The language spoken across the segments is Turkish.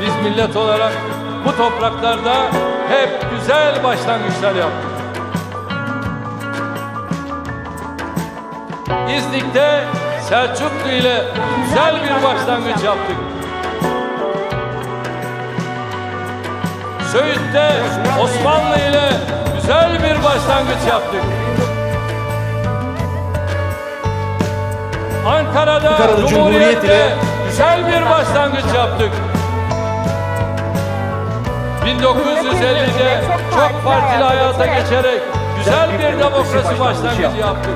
Biz millet olarak bu topraklarda hep güzel başlangıçlar yaptık. İznik'te Selçuklu ile güzel bir başlangıç yaptık. Söğüt'te Osmanlı ile güzel bir başlangıç yaptık. Ankara'da, Ankara'da Cumhuriyet ile güzel bir başlangıç yaptık. 1950'de çok partili hayata geçerek güzel bir demokrasi başlangıcı yaptık.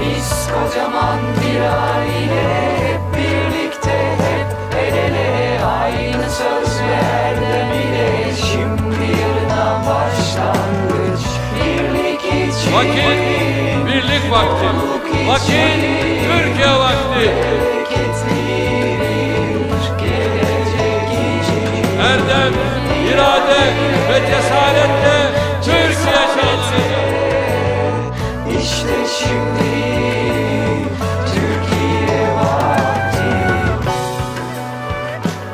Biz kocaman bir aile hep birlikte hep el ele aynı söz verdi bile şimdi yarına başlangıç birlik için Vakit birlik vakti. Vakit Türkiye vakti. İrade ve cesaretle Türkiye şansı. işte şimdi Türkiye vakti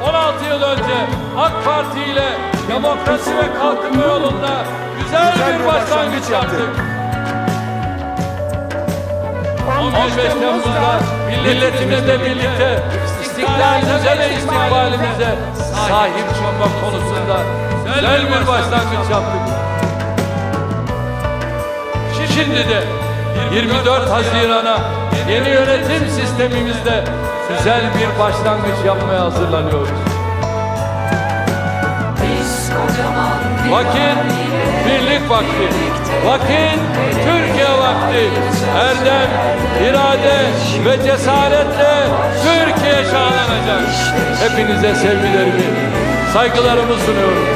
16 yıl önce AK Parti ile demokrasi ve kalkınma yolunda güzel, bir başlangıç yaptık. 15 Temmuz'da milletimizle birlikte istiklalimize ve istikbalimize sahip çıkmak konusunda güzel bir başlangıç yaptık. Şimdi de 24 Haziran'a yeni yönetim sistemimizde güzel bir başlangıç yapmaya hazırlanıyoruz. Vakit birlik vakti. Vakit Türkiye vakti. Erdem, irade ve cesaretle. Hepinize sevgilerimi, saygılarımı sunuyorum.